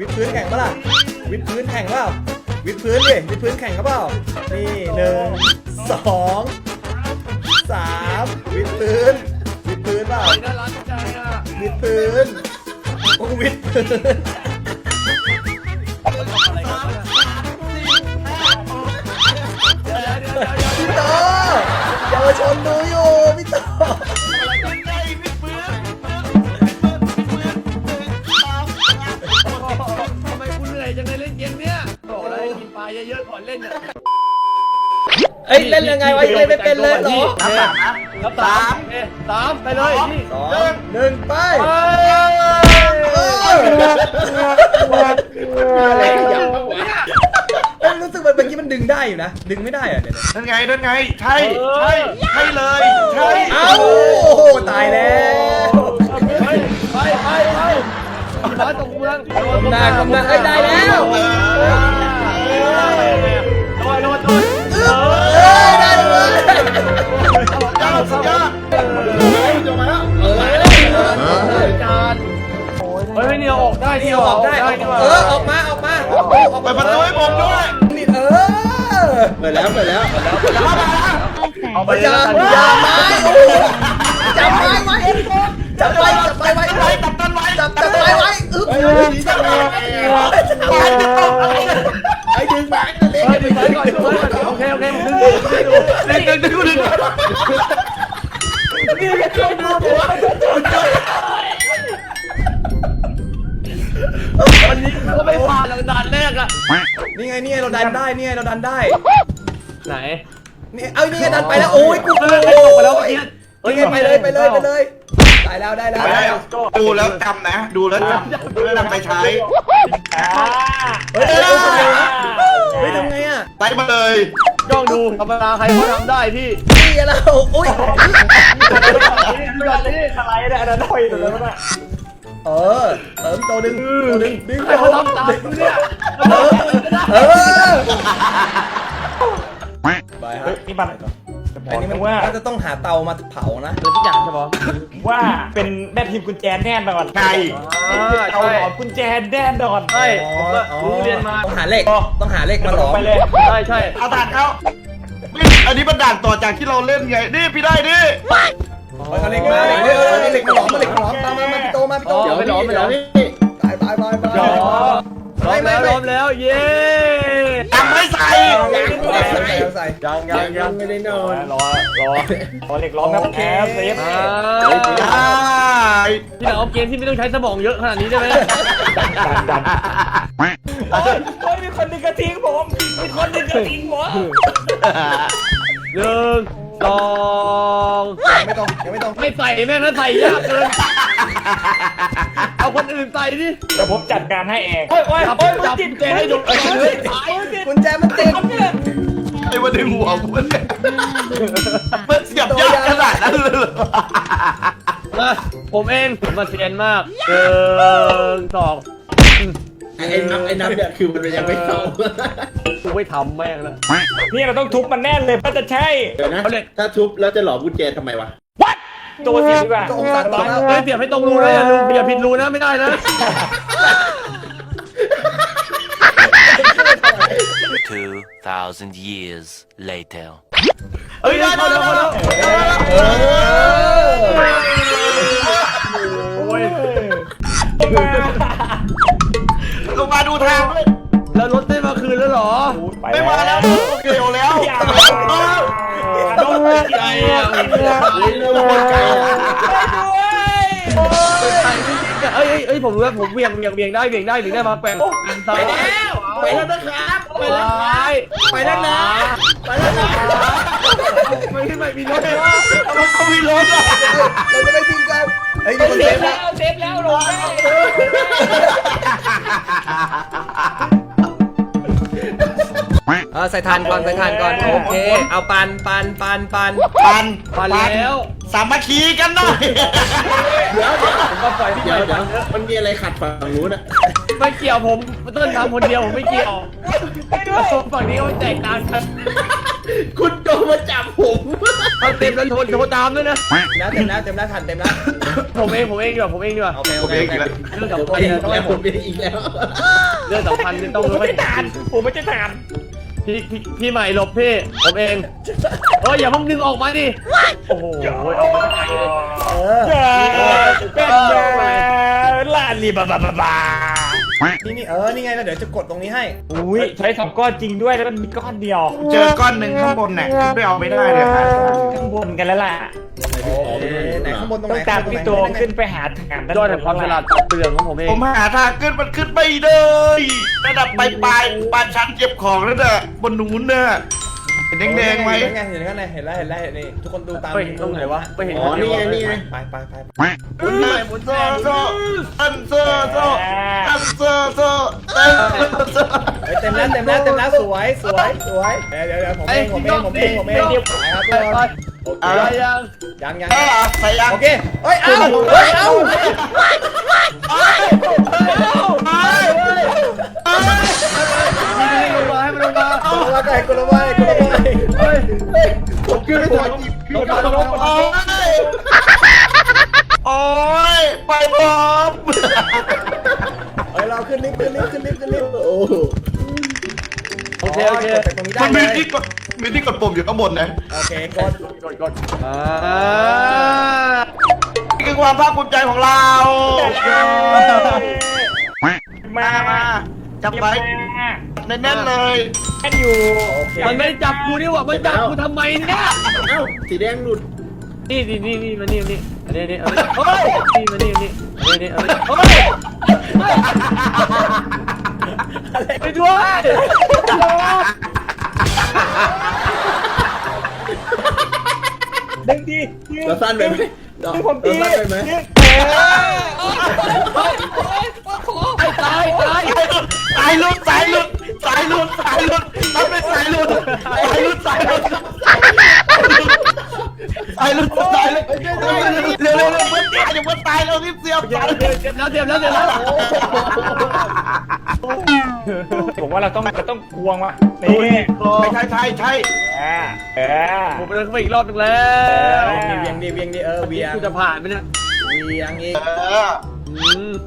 วิดพื้นแข่งปะล่ะ วิดพื้นแข่งเปล่าวิดพื้นดิ วิดพื้นแข่งกับเปล่า นี่หนึ่งสองสามวิดพื้น วิดพื้นเปล่า น่ารักใจอะวิดพื้นโอ้วิดพื้นอะไรกันวะเดี๋ยวเดี๋ยวเดี๋ยวเดี๋ยวพี่โตเยาวชนดูอยู่ เยอะๆก่อนเล่นเนี่ยเอ้ยเล่นยังไงวะเล่นไม่เป็นเลยเหรอนับสามเอ๊ะสามไปเลยพี่สองหนึ่งไปไปเอออะไรขยับบ้างวะเอ้ยรู้สึกมันเมื่อกี้มันดึงได้อยู่นะ ดึงไม่ได้อะเดี๋ยวนั่นไงนั่นไง ใช่ ใช่ ใช่เลย ใช่ๆเอ้าโอ้โหตายแล้วไปไปไปไปร้อยตกเมืองหน้ากำลังเอ้ยได้แล้ว โดนโดนโดนเออได้เลยยอดสุดยอดจบมาแล้วจานเฮ้ยเนี่ยออกได้นี่นี่เอาออกได้นี่ว่าเออออกมาออกมาออกมาออกเปิมาดประตูให้ผมด้วยนี่เออเปิดแล้วเปิดแล้วเอาไปอย่าเลยอย่าไม้โอ้โหจับไม้ไว้จับไว้จับไม้ไว้จับต้นไว้ตับต้นไว้จับจับไม้ไว้ ไอ้ดึงหมาเล็กเฮ้ยไปก่อนก่อนโอเคโอเคผมดึงดูดึงดูดึงดึงดึงดึงวันนี้ก็ไม่ผ่านแล้วด่านแรกอะนี่ไงนี่ไงเราดันได้นี่ไงเราดันได้ ไหน นี่ เอานี่ไงดันไปแล้ว โอ้ยกูเอโอ้อโหตกไปแล้วเมื่อกี้นี่ไงไปเลยไปเลยไปเลย ตายแล้วได้แล้ว ได้แล้วดูแล้วจำนะ ดูแล้วจำนำไปใช้เฮ้ยเฮ้ยทำไงวะเฮ้ยทำไงอะไล่มาเลยจ้องดูธรรมดาใครเขาทำได้พี่นี่ไงเราอุ้ยแบบนี้อะไรเนี่ยอันนั้นหอยตัวนั้นน่ะเออเออพี่โตดึงโตดึงดึงใครเขาทำตามกูเนี่ยเออเออไปฮะนี่มันจะบ ออันกนี้มันนะว่าน่าจะต้องหาเตามาเผานะเดี๋ยวทุกอย่างใช่ปะว่าเป็นแม่ทีมกุญแจแน่นอนใช่อ่าเอาใช่หลอมกุญแจแน่นอนใช่ผมก็รู้เรียนมาต้องหาเหล็กต้องหาเหล็กมาหลอมไปเลยใช่ใช่เอาด่านเขาอันนี้มันด่านต่อจากที่เราเล่นไงนี่พี่ได้ดิเอาเหล็กมาเหล็กเออเอาเหล็กมาหลอมมาเหล็กมาหลอมตามมามาพี่โตมาพี่โตเดี๋ยวไม่หลอมไม่หลอมตายตายตายตายล้อม ไม่ไม่แล้วไม่ ล้อมแล้วเย้จำไม่ใส่ใส่ใส่ยังยังยังไม่ได้นรออน รอรอรอเหล็กล้อมนะแคสเซฟอ่าได้พี่หนาวเกมที่ไม่ต้องใช้สมองเยอะขนาดนี้ได้ไหมดันดันโอ้ยโอ้ยมีคนดึงกระทิ้งผมมีคนดึงกระทิ้งผมหนึ่งสองไม่ต้องยังไม่ต้องไม่ใส่แม่งถ้าใส่ยากเกิน เอาคนอื่นใส่ดิเดี๋ยวผมจัดการให้เองโอ้ยโอ้ยจับโอ้ยจับติดเจให้ดูเฮ้ยกุญแจมันติดไอ้มาดึงหัวกูเนี่ยมันเสียบยากขนาดนั้นเลยเหรอมาผมเองผมมาเซียนมากหนึ่งสองไอ้นับไอ้นับเนี่ยคือมันยังไม่เข้ากูไม่ทำแม่งแล้วนี่เราต้องทุบมันแน่นเลยก็จะใช่เดี๋ยวนะเอาเหล็กถ้าทุบแล้วจะหลอมกุญแจทำไมวะ ตัวทีดีกว่าก็องศาตกแล้วเฮ้ยเสียบให้ตรงรูนะอย่าลืมอย่าผิดรูนะไม่ได้นะ 2,000 years later. เฮ้ยได้ได้ได้ได้เออโอ้ยลงมาดูทางด้วยแล้วรถได้มาคืนแล้วเหรอไม่มาแล้วโอเคเอาแล้วต้องใจอะ เอ้ยเอ้ยเอ้ยผมรู้แล้วผมเวียงเวียงเวียงได้เวียงได้เวียงได้มาแปลงซ้ายไปแล้วนะครับไปแล้วซ้ายไปแล้วนะไปแล้วนะไม่ขึ้นไม่มีรถเลยเขามีรถอะเราจะไม่ทิ้งกันเฮ้ยมีคนเซฟแล้วเซฟแล้วลง เออใส่ทานก่อนใส่ทานก่อนโอเค เอาปันปันปันปันปันมาแล้วสามัคคีกันหน่อยผมก็ปล่อยพี่เดี๋ยวใหม่เดี๋ยวมันมีอะไรขัดฝั่งนู้นอะไม่เกี่ยวผมต้นทำคนเดียวผมไม่เกี่ยวไม่ด้วยฝั่งนี้มันแตกต่างกันคุณโดนมาจับผมเอาเต็มแล้วโทรโทรตามด้วยนะแล้วเต็มแล้วเต็มแล้วทันเต็มแล้วผมเองผมเองดีกว่าผมเองดีกว่าโอเคโอเคโอเคเรื่องผมสำคัญเองเนี่ยต้องแล้ให้วผผมมเป็นอีกแล้วเรื่องสำคัญเนี่ยต้องผมรู้ไม่ให้ใช่ทหารผมไม่ใช่ทหาร พี่พี่พี่ใหม่หลบพี่ ผมเองเฮ้ยอย่าเพิ่งดึงออกมาดิ โอ้โหออกมาได้ไงเลย เออเออเป็นไงลาลีบาบาบาบา นี่นี่เออ นี่ไงแล้วเดี๋ยวจะกดตรงนี้ให้ อุ้ยใช้สองก้อนจริงด้วยแล้วมันมีก้อนเดียวเจอก้อนหนึ่งข้างบนเนี่ยไม่เอาไม่ได้เลยครับข้างบนกันแล้วล่ะโอเคไหนข้างบนตรงไหต้นองตามพี่ตัวขึ้นไปหาทหารด้านยอดบแห่งนความฉลาดตัดเปลืองของผมเองผมหาทางขึ้นมันขึ้นไม่เลยระดับปลายปลายปลายชั้นเก็บของแล้วน่ะบนนู้นน่ะ เห็นแดงๆไหมเห็นไงเห็นข้างในเห็นแล้วเห็นแล้วนี่ทุกคนดูตามไปเห็นตรงไหนวะไปเห็นอ๋อนี่ไงนี่ไง ไปไปไปหมุนเลยหมุนโซ่โซ่อันโซ่โซ่อันโซ่โซ่อันโซ่เฮ้ยเต็มแล้วเต็มแล้วเต็มแล้วสวยสวยสวยเดี๋ยวเดี๋ยวเดี๋ยวผมเองผมเองผมเองผมเองไปครับทุกคนโอเคอะไรยังยังยังเออใส่ยังโอเคเฮ้ยเอาเฮ้ยเอาให้มันลงมาให้มันลงมากุลวาไก่กุลวากุลวาเฮ้ยผมขึ้นไม่ถึงโอ้ยโอ้ยไปพร้อมเฮ้ยเราขึ้นลิฟต์ขึ้นลิฟต์ขึ้นลิฟต์ขึ้นลิฟต์โอ้โหโอเคโอเคกดจากตรงนี้ได้มันเลมียที่กดมีที่กดปุ่มอยู่ข้างบนนะโอเคกดกดกดอ่านี่คือความภาคภูมิใจของเรา มามา จับไว้แน่นๆเลยแค่อยู่โอเคมันไม่ได้จับกูนี่หว่ามันจับกูทำไมเนี่ยเอ้าสีแดงหลุดนี่นี่นี่นี่มานี่นี่อันนี้นี่เอานี่เฮ้ยนี่มานี่นี่อันนี้นี่เอานี่เฮ้ยไปด้วยดึงดียืเราสั้นไปไหมเราดึงผมดีเราสั้นไปไหมดึงตายตายสายหลุดสายหลุดสายหลุดสายหลุดมันเป็นสายหลุดสายหลุดสายหลุดสายหลุดสายหลุดเร็วเร็วเร็วเพื่อนตายเดี๋ยวเพื่อนตายเรารีบเสียบสายหลุดเจ็บแล้วเจ็บแล้วเจ็บแล้วผมว่าเราต้องเราต้องควงว่ะนี่ใช่ใช่ใช่เออเออผมไปเดินเข้าไปอีกรอบนึงแล้วเวียงดีเวียงดีเออเวียงกูจะผ่านไหมเนี่ยเวียงอีกเออ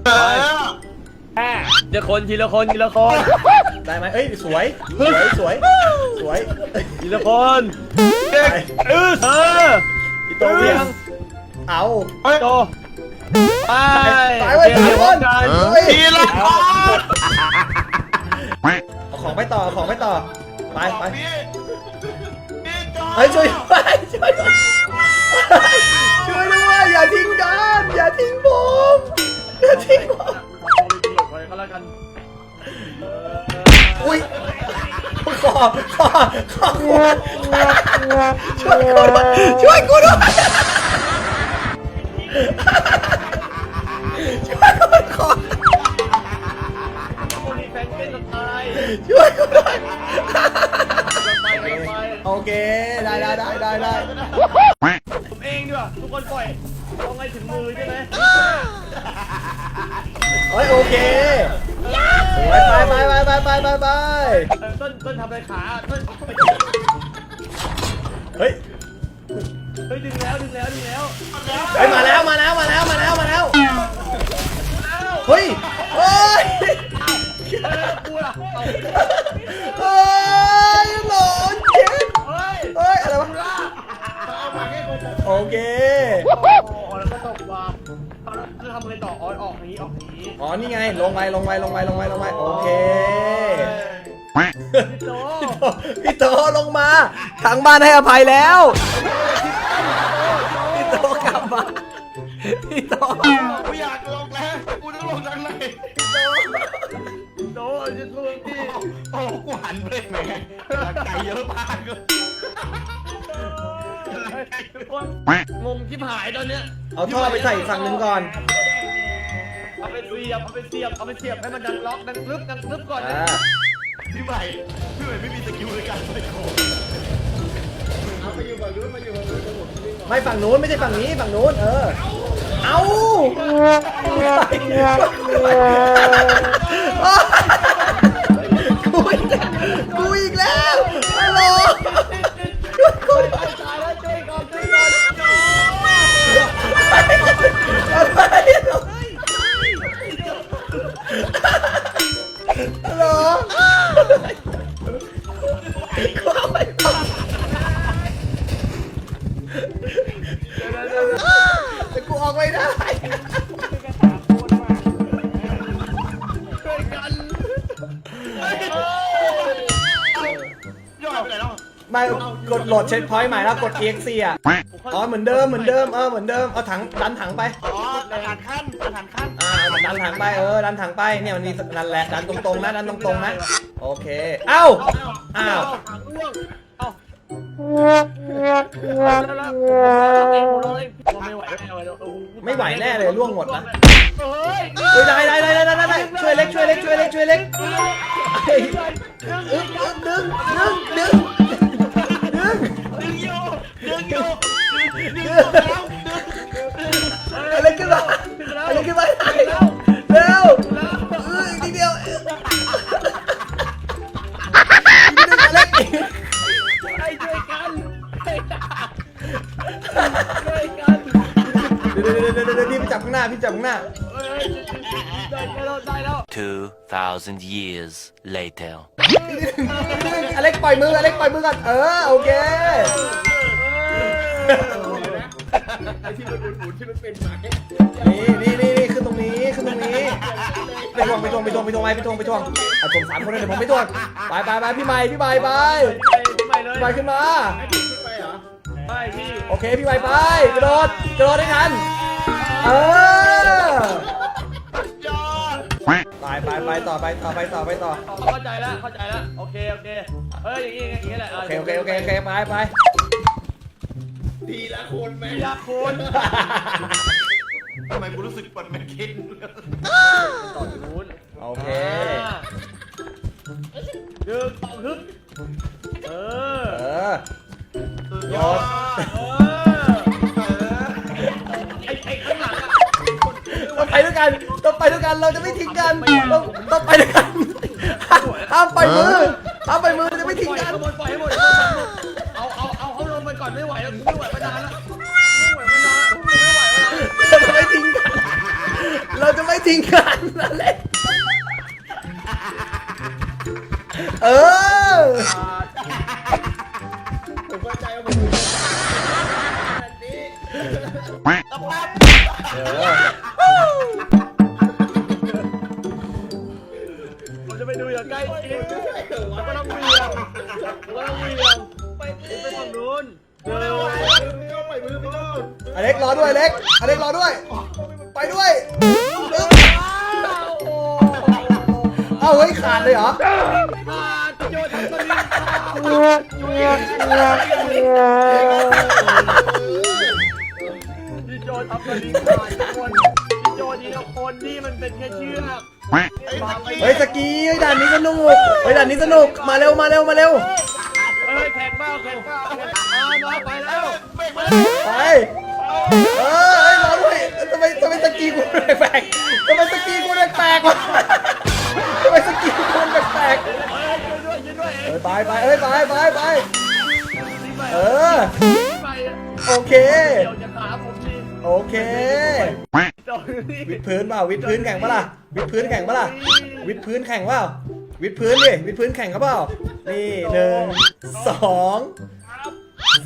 เออ ทีละคนทีละคนทีละคนได้ไหมเอ้ยสวยสวยสวยสวยทีละคนเด็กเออเออพี่โตเวียงเอาเฮ้ยโตไปตายไว้ตายคนกันเฮ้ยทีละคนเอาของไปต่อเอาของไปต่อไปไปพี่พี่จอเฮ้ยช่วยด้วยช่วยด้วยช่วยด้วยอย่าทิ้งกันอย่าทิ้งผมอย่าทิ้งผม ไปก็แล้วกันอุ้ยขอขอขอช่วยกูด้วยช่วยกูด้วยช่วยกูด้วยขอคนนี้แฟนเป็นตายช่วยกูด้วยไปไปไปโอเคได้ได้ได้ได้ได้ผมเองดีกว่าทุกคนปล่อยต้องให้ถึงมือใช่ไหม เฮ้ยโอเคไปไปไปไปไปไปไปไปอต้นต้นทำอะไรขาต้นเฮ้ยเฮ้ยดึงแล้วดึงแล้วดึงแล้วมาแล้วมาแล้วมาแล้วมาแล้วมาแล้วเฮ้ยเฮ้ยเออกูล้ยหลอนเจ็บเฮ้ยเฮ้ยอะไรวะโอเค ต่อออนออกอย่างนี้ออกอย่างนี้อ๋อนี่ไงลงไปลงไปลงไปลงไปลงไปโอเค พี่โตพี่โตลงมาทางบ้านให้อภัยแล้วพี่โตกลับมาพี่โตกูอยากลงแล้วกูต้องลงทางไหนพี่โตจะสู้ที่โอ้กูหันไปแหมไก่เยอะมากเลยทุกคนงงที่หายตอนเนี้ยเอาท่อไปใส่อีกฝั่งหนึ่งก่อน เอาไปเสียบเอาไปเสียบเอาไปเสียบให้มันดังล็อกดังลึบดังลึบก่อนอ่าพี่ใหม่พี่ใหม่ไม่มีสกิลในการใส่ของเอาไปอยู่ฝั่งนู้นมาอยู่ฝั่งนู้นทั้งหมดไม่ฝั่งนู้นไม่ใช่ฝั่งนี้ฝั่งนู้นเออ เอ้ากู เช็คพอยต์ใหม่แล้วกด exe อะ อ๋อเหมือนเดิมเหมือนเดิมเออเหมือนเดิมเอาถังดันถังไป อ๋ออาหารขั้นอาหารขั้นอ่าดันถังไปเออดันถังไปเนี่ยมันมีนั่นแหละดันตรงๆนะดันตรงๆนะโอเค เอ้าอ้าวไม่ไหวแน่เลยล่วงหมดนะเฮ้ยได้ได้ได้ได้ได้ได้ช่วยเล็กช่วยเล็กช่วยเล็กช่วยเล็กเฮ้ยอึ๊บอึ๊บดึงดึงดึงดึงดึง โยดึงโยดึงดึโยงอะไรขึ้นมาอะไรขึ้นมาเร็วเอออีกนิดเดียวอีกนิดนึงอเล็กเดี๋ยวเดี๋ยวเดี๋ยวเดี๋ยวพี่ไปจับข้างหน้าพี่จับข้างหน้าตายแล้วตายแล้ว 2,000 years later. อเล็กปล่อยมืออเล็กปล่อยมือก่อน เออ โอเค ไอ้ที่มันหมุนๆที่มันเป็นหมากนี่นี่นี่นี่ขึ้นตรงนี้ขึ้นตรงนี้ ไปทวงไปทวงไปทวงไปทวงไปไปทวงไปทวงเอาทวงสามคนเลยเดี๋ยวผมไปทวงไปไปไปพี่ใหม่พี่ใหม่ไปพี่ใหม่ขึ้นมาไปเหรอโอเคพี่ใหม่ไปกระโดดกระโดดให้ทัน เออยอด ไปไปไปต่อไปต่อไปต่อไปต่อเข้าใจแล้วเข้าใจแล้วโอเคโอเคเอ้ยอย่างงี้อย่างงี้แหละโอเคโอเคโอเคโอเคไปไปทีละคนไหมยาคนทำไมกูรู้สึกปวดแมนคินต่อนู้นโอเคหนึ่งสองฮึบเออเออยอดเออไอ้ไอ้ข้างหลังอะต้องไปด้วยกันต้อง ไปด้วยกัน เราจะไม่ทิ้งกันต้องต้องไปด้วยกันห้ามปล่อยมือห้ามปล่อยมือเราจะไม่ทิ้งปล่อยกันให้หมดปล่อยให้หมดเอาเอาเอาเขาลงไปก่อนไม่ไหวแล้วไม่ไหวมานานแล้วไม่ไหวมานานไม่ไหวมานานเราจะไม่ทิ้งกัน เราจะไม่ทิ้งกันนั่นแหละเออ ผมเข้าใจว่าผมอยู่แบบนี้ผม เฮ้ยสกีเฮ้ยด่านนี้สนุกเฮ้ยด่านนี้สนุกมาเร็วมาเร็วมาเร็วเอ้ยแข่งเปล่าแข่งเปล่าแข่งอ่ามาไปแล้วไปเออเฮ้ยรอด้วยทำไมทำไมสกีกูแปลกๆทำไมสกีกูแปลกๆวะทำไมสกีกูแปลกๆเอ้ยช่วยด้วยช่วยด้วยเอ้ยไปไปเอ้ยไปไปไปเออไปโอเคเดี๋ยวจะขาผมนี่ โอเคโจนี่วิดพื้นเปล่าวิดพื้นแข่งปะล่ะวิดพื้นแข่งปะล่ะวิดพื้นแข่งเปล่าวิดพื้นดิวิดพื้นแข่งกับเปล่านี่หนึ่งสอง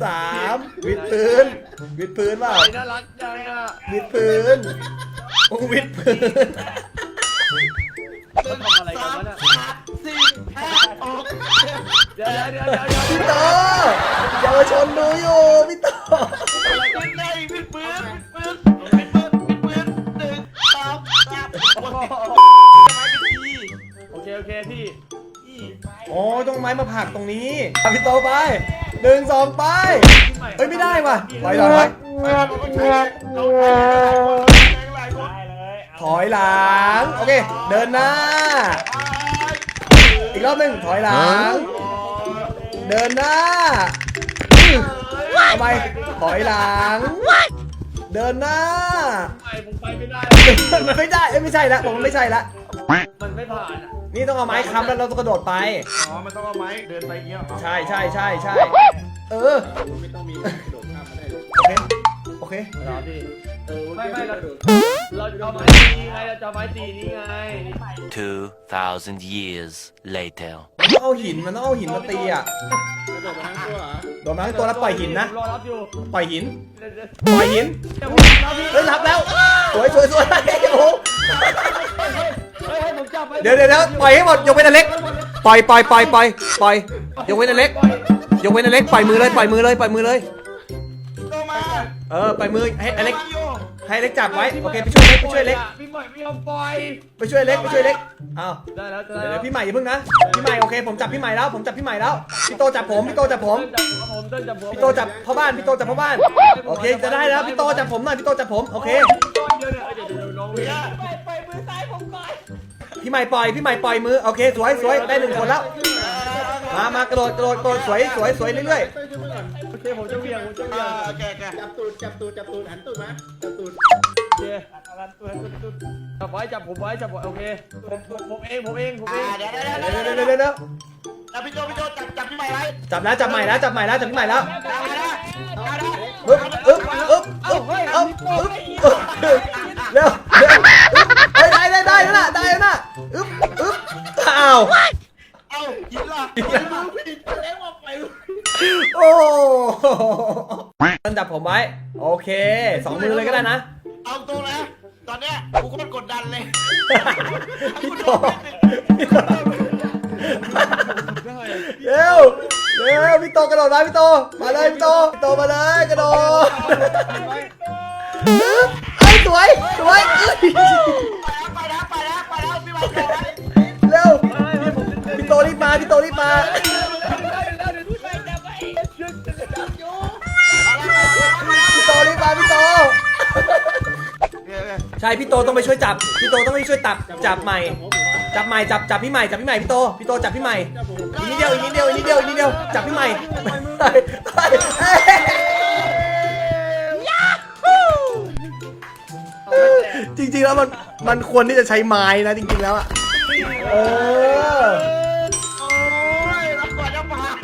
สามวิดพื้น วิดพื้นเปล่าไปน่ารักจังอะวิดพื้นโอ้วิดพื้นเขาทำอะไรกันวะน่ะสี่ห้าหกเดี๋ยวเดี๋ยวเดี๋ยวเดี๋ยวพี่โตเยาวชนดูอยู่พี่โตอะไรกันไงวิดปืน เคโอเคพี่โอ้ต้องไม้มาผลักตรงนี้อะพี่โตไปหนึ่งสองไปเฮ้ยไม่ได้ว่ะถอยหลังไว้เราต้องใช้เราใช้หลายคนถอยหลัง โอเค เดินหน้า อีกรอบหนึ่งถอยหลัง เดินหน้าทำไมถอยหลังเเดินหน้าไปผมไปไม่ได้ มันไม่ได้ เอ้ยไม่ใช่ละผมว่าไม่ใช่ละ มันไม่ผ่านอะ นี่ต้องเอาไม้ค้ำแล้วเราต้องกระโดดไป อ๋อ มันต้องเอาไม้เดินไปอย่างเงี้ยเหรอใช่ใช่ใช่ใช่เออ ไม่ต้องมีกระโดดข้ามมาได้หรอกโอเค โอเค เหรอพี่เออไม่ไม่กเราระโดดเราจะเอาไม้ตีไงเราจะเอาไม้ตีนี่ไง 2,000 years later. มันต้องเอาหินมันต้องเอาหินมาตีอะกระโดดมาทั้งตัวเหรอโดนมาทั้งตัวแล้วปล่อยหินนะ รอรับอยู่ปล่อยหิน เดี๋ยวเดี๋ยวปล่อยหิน เดี๋ยวผมรับพี่เฮ้ยรับแล้ว สวยสวยสวยโอ้โห เฮ้ยให้ผมจับไว้เดี๋ยวเดี๋ยวเดี๋ยวปล่อยให้หมดยกเว้นอเล็กปล่อยปล่อยปล่อยปล่อยปล่อยยกเว้นอเล็กยกเว้นอเล็กปล่อยมือเลยปล่อยมือเลยปล่อยมือเลย โตมาเออปล่อยมือให้อเล็กมาอยู่ให้อเล็กจับไว้โอเคไปช่วยเล็กไปช่วยเล็กพี่ใหม่ไม่ยอมปล่อยไปช่วยเล็กไปช่วยเล็กอ้าวได้แล้วได้เดี๋ยวแล้เดี๋ยววพี่ใหม่อย่าเพิ่งนะพี่ใหม่โอเคผมจับพี่ใหม่แล้วผมจับพี่ใหม่แล้วพี่โตจับผมพี่โตจับผม เต้นจับผมเต้นจับผมพี่โตจับพ่อบ้านพี่โตจับพ่อบ้านโอเคจะได้แล้วพี่โตจับผมหน่อยพี่โตจับผมโอเค เดี๋ยวเดี๋ยวเดี๋ยวเดี๋ย วน้องเวียพี่ใหม่ปล่อยพี่ใหม่ปล่อยมือโอเคสวยสวยได้หนึ่งคนแล้ว มามากระโดดกระโดดกระโดดสวยสวยสวยเรื่อยเต้ยช่วยมือก่อนโอเคผมจะเวียงผมจะเวียอ่างแกแกจับตูดจับตูดจับตูดหันตูดมาจับตูดโอเคจับไว้จับผมไว้จับไว้โอเคผมผมผมเองผมเองผมเออ่างเดี๋ยวเดี๋ยวๆเดี๋ยวเดี๋เดี๋ยยววเดี๋ยวเดี๋ยวเดี๋ยวจับพี่โจพี่โจจับจับพี่ใหม่ไว้จับแล้วจับใหม่แล้วจับใหม่แล้วจับพี่ใหม่แล้วได้ได้ได้อึ๊บอึ๊บอึ๊บอึ๊บอึ๊บอึ๊บอึ๊บ เคสองมือเลยก็ได้นะ เอาตรงนะตอนเนี้ยกูโคตรกดดันเลยพี่โตพี่โตเร็วเร็วพี่โตกระโดดมาพี่โตมาเลยพี่โตพี่โตมาเลยกระโดดอึ๊บเอ้ยสวยสวยเอ้ยไปแล้วไปแล้วไปแล้วพี่ใหม่โจไว้เร็วพี่โตรีบมาพี่โตรีบมา ใช่พี่โตต้องไปช่วยจับ พี่โตต้องไปช่วยจับจับใหม่ จับใหม่จับจับพี่ใหม่จับพี่ใหม่พี่โตพี่โตจับพี่ใหม่อีกนิดเดียวอีกนิดเดียวอีกนิดเดียวอีกนิดเดียวจับพี่ใหม่เฮ้ยเฮ้ยเฮ้ยจริงๆแล้วมันมันควรที่จะใช้ไม้นะจริงๆแล้วอะเออโอ้ยรับก่อนจะผ่าน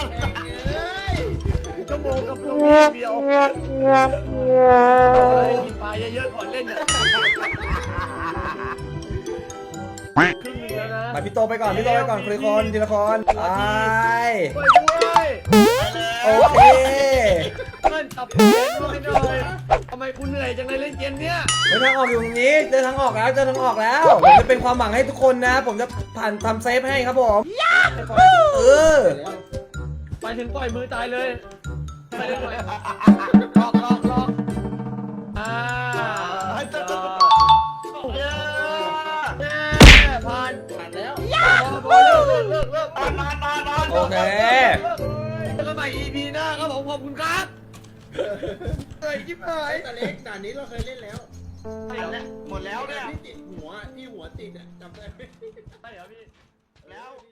ชั่วโมงกับชั่วโมงเดียวกินปลาเยอะๆก่อนเล่นเนี่ย ครึ่งหนึงแล้วนะมาพี่โตไปก่อนพี่โตไปก่อนคนละคนทีละคนไปช่วยด้วยโอเคเพื่อนจับเกมด้วยหน่อยทำไมคุณเหนื่อยจังเลยเล่นเกมเนี้ยเดินทางออกอยู่ตรงนี้เดินทางออกแล้วเดินทางออกแล้วผมจะเป็นความหวังให้ทุกคนนะ ผมจะผ่านทำเซฟให้ครับผมเออไปถึงปล่อยมือตายเลยไปเลย โอเค เจอกันใหม่ EP หน้าครับผมขอบคุณครับเฮ้ยจิ๊บหายแต่เล็กด่านนี้เราเคยเล่นแล้วหมดแล้วเนี่ยที่ติดหัวที่หัวติดอะจำได้ไหม ใช่เหรอพี่แล้วที่จำได้